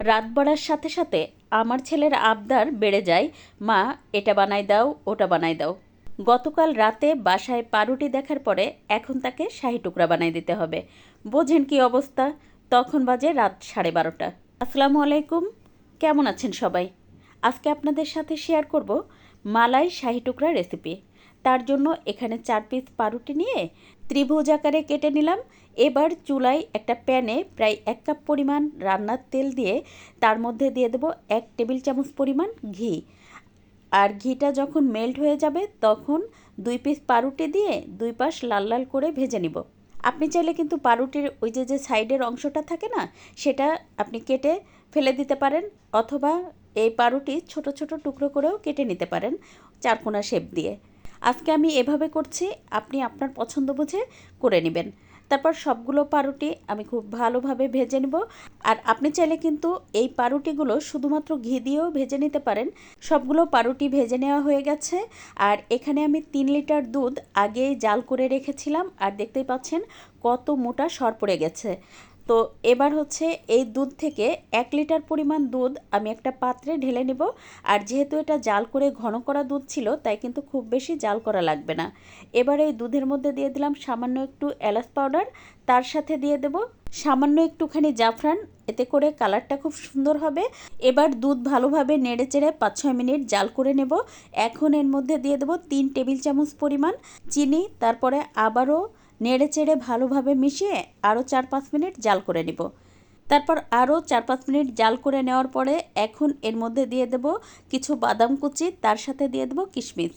রাত বাড়ার সাথে সাথে আমার ছেলের আবদার বেড়ে যায়। মা, এটা বানাই দাও, ওটা বানাই দাও। গতকাল রাতে বাসায় পাউরুটি দেখার পরে এখন তাকে শাহি টুকরা বানাই দিতে হবে। বোঝেন কি অবস্থা? তখন বাজে রাত সাড়ে বারোটা। আসসালামু আলাইকুম। কেমন আছেন সবাই? আজকে আপনাদের সাথে শেয়ার করব মালাই শাহি টুকরা রেসিপি তার জন্য এখানে চার পিস পাউরুটি নিয়ে ত্রিভুজ আকারে কেটে নিলাম। এবার চুলায় একটা প্যানে প্রায় এক কাপ পরিমাণ রান্নার তেল দিয়ে তার মধ্যে দিয়ে দেবো এক টেবিল চামচ পরিমাণ ঘি। আর ঘিটা যখন মেল্ট হয়ে যাবে তখন দুই পিস পাউরুটি দিয়ে দুই পাশ লাল লাল করে ভেজে নিব। আপনি চাইলে কিন্তু পাউরুটির ওই যে যে সাইডের অংশটা থাকে না, সেটা আপনি কেটে ফেলে দিতে পারেন অথবা এই পাউরুটি ছোট ছোট টুকরো করেও কেটে নিতে পারেন চারকোনা শেপ দিয়ে। আজকে আমি এভাবে করছি, আপনি আপনার পছন্দ বুঝে করে নেবেন। তারপর সবগুলো পাউরুটি আমি খুব ভালোভাবে ভেজে নেব। আর আপনি চাইলে কিন্তু এই পাউরুটিগুলো শুধুমাত্র ঘি দিয়েও ভেজে নিতে পারেন। সবগুলো পাউরুটি ভেজে নেওয়া হয়ে গেছে। আর এখানে আমি তিন লিটার দুধ আগেই জাল করে রেখেছিলাম। আর দেখতেই পাচ্ছেন কত মোটা সর পড়ে গেছে। তো এবার হচ্ছে এই দুধ থেকে এক লিটার পরিমাণ দুধ আমি একটা পাত্রে ঢেলে নেব। আর যেহেতু এটা জাল করে ঘন করা দুধ ছিল, তাই কিন্তু খুব বেশি জাল করা লাগবে না। এবার এই দুধের মধ্যে দিয়ে দিলাম সামান্য একটু এলাচ পাউডার, তার সাথে দিয়ে দেব সামান্য একটুখানি জাফরান, এতে করে কালারটা খুব সুন্দর হবে। এবার দুধ ভালোভাবে নেড়ে চেড়ে পাঁচ ছয় মিনিট জাল করে নেব। এখন এর মধ্যে দিয়ে দেবো তিন টেবিল চামচ পরিমাণ চিনি, তারপরে আবারও নেড়ে চেড়ে ভালোভাবে মিশিয়ে আরও চার পাঁচ মিনিট জাল করে নিব। তারপর আরও চার পাঁচ মিনিট জাল করে নেওয়ার পরে এখন এর মধ্যে দিয়ে দেব কিছু বাদাম কুচি, তার সাথে দিয়ে দেবো কিশমিশ।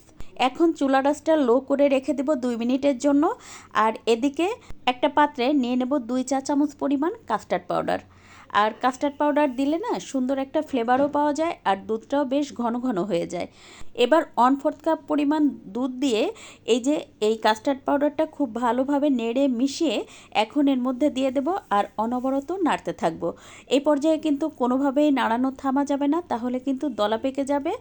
এখন চুলা ডাসটা লো করে রেখে দেব দুই মিনিটের জন্য। আর এদিকে একটা পাত্রে নিয়ে নেব দুই চা চামচ পরিমাণ কাস্টার্ড পাউডার। আর কাস্টার্ড পাউডার দিলে না সুন্দর একটা ফ্লেভারও পাওয়া যায় আর দুধটাও বেশ ঘন ঘন হয়ে যায়। এবার ওয়ান ফোর্থ কাপ পরিমাণ দুধ দিয়ে এই যে এই কাস্টার্ড পাউডারটা খুব ভালোভাবে নেড়ে মিশিয়ে এখন এর মধ্যে দিয়ে দেব আর অনবরত নাড়তে থাকব। এই পর্যায়ে কিন্তু কোনোভাবেই নাড়ানো থামা যাবে না, তাহলে কিন্তু দলা পেকে যাবে।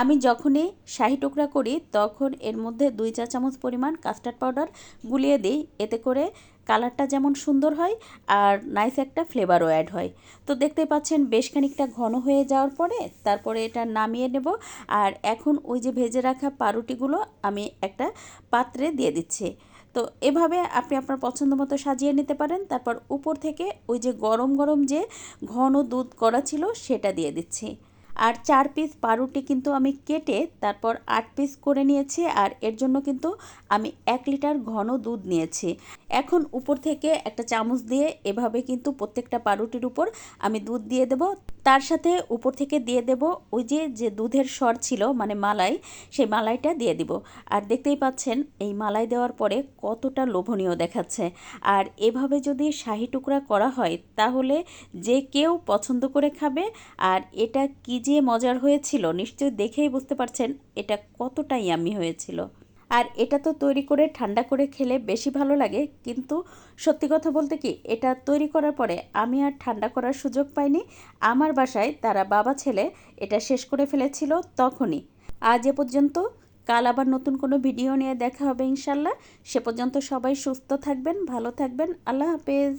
আমি যখনই শাহি টুকরা করি, তখন এর মধ্যে দুই চা চামচ পরিমাণ কাস্টার্ড পাউডার গুলিয়ে দিই, এতে করে কালারটা যেমন সুন্দর হয় আর নাইস একটা ফ্লেভারও অ্যাড হয়। তো দেখতে পাচ্ছেন বেশ খানিকটা ঘন হয়ে যাওয়ার পরে তারপরে এটা নামিয়ে নেব। আর এখন ওই যে ভেজে রাখা পাউরুটিগুলো আমি একটা পাত্রে দিয়ে দিচ্ছি। তো এভাবে আপনি আপনার পছন্দ মতো সাজিয়ে নিতে পারেন। তারপর উপর থেকে ওই যে গরম গরম যে ঘন দুধ করা ছিল সেটা দিয়ে দিচ্ছি। আর চার পিস পাউরুটি কিন্তু আমি কেটে তারপর আট পিস করে নিয়েছি আর এর জন্য কিন্তু আমি এক লিটার ঘন দুধ নিয়েছি। এখন উপর থেকে একটা চামচ দিয়ে এভাবে কিন্তু প্রত্যেকটা পাউরুটির উপর আমি দুধ দিয়ে দেব। তার সাথে উপর থেকে দিয়ে দেব ওই যে যে দুধের স্বর ছিল মানে মালাই, সেই মালাইটা দিয়ে দিব। আর দেখতেই পাচ্ছেন, এই মালাই দেওয়ার পরে কতটা লোভনীয় দেখাচ্ছে। আর এভাবে যদি শাহি টুকরা করা হয়, তাহলে যে কেউ পছন্দ করে খাবে। আর এটা কি যে মজার হয়েছিল, নিশ্চয়ই দেখেই বুঝতে পারছেন, এটা কতটা ইয়ামি হয়েছিল। আর এটা তো তৈরি করে ঠান্ডা করে খেলে বেশি ভালো লাগে। কিন্তু সত্যি কথা বলতে কি, এটা তৈরি করার পরে আমি আর ঠান্ডা করার সুযোগ পাইনি। আমার বাসায় তারা বাবা ছেলে এটা শেষ করে ফেলেছিল তখনই। আজ এ পর্যন্ত, কাল আবার নতুন কোনো ভিডিও নিয়ে দেখা হবে ইনশাল্লাহ। সে পর্যন্ত সবাই সুস্থ থাকবেন, ভালো থাকবেন। আল্লাহ হাফেজ।